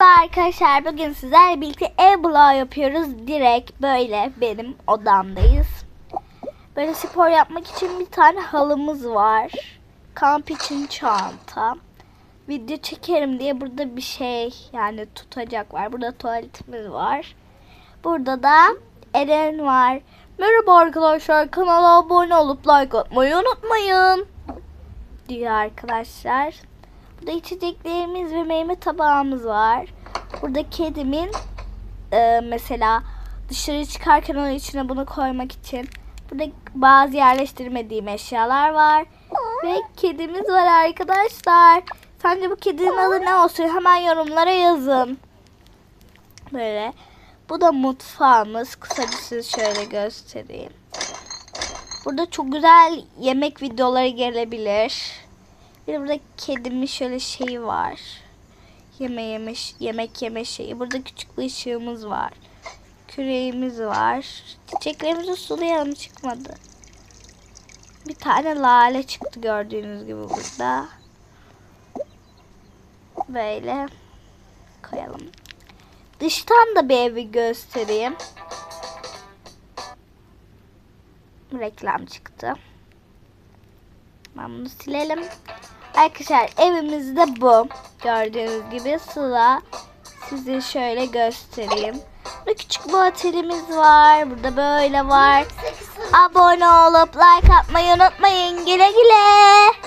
Merhaba arkadaşlar bugün sizlerle birlikte ev bloğu yapıyoruz. Direkt böyle benim odamdayız. Böyle spor yapmak için bir tane halımız var. Kamp için çanta. Video çekerim diye burada bir şey yani tutacak var. Burada tuvaletimiz var. Burada da Eren var. Merhaba arkadaşlar kanala abone olup like atmayı unutmayın. Diyor arkadaşlar. Burada içeceklerimiz ve meyve tabağımız var. Burada kedimin e, mesela dışarı çıkarken onun içine bunu koymak için. Burada bazı yerleştirmediğim eşyalar var. Ve kedimiz var arkadaşlar. Sence bu kedinin adı ne olsun? Hemen yorumlara yazın. Böyle. Bu da mutfağımız. Kısaca size şöyle göstereyim. Burada çok güzel yemek videoları gelebilir. Bir de burada kedimin şöyle şeyi var. Yeme yeme, yemek yeme şeyi. Burada küçük bir ışığımız var. Küreğimiz var. Çiçeklerimizi sulayalım çıkmadı. Bir tane lale çıktı gördüğünüz gibi burada. Böyle koyalım. Dıştan da bir evi göstereyim. Reklam çıktı. Ben bunu silelim. Arkadaşlar evimiz de bu. Gördüğünüz gibi sıra. Size şöyle göstereyim. Burada küçük bir otelimiz var. Burada böyle var. Abone olup like atmayı unutmayın. Güle güle.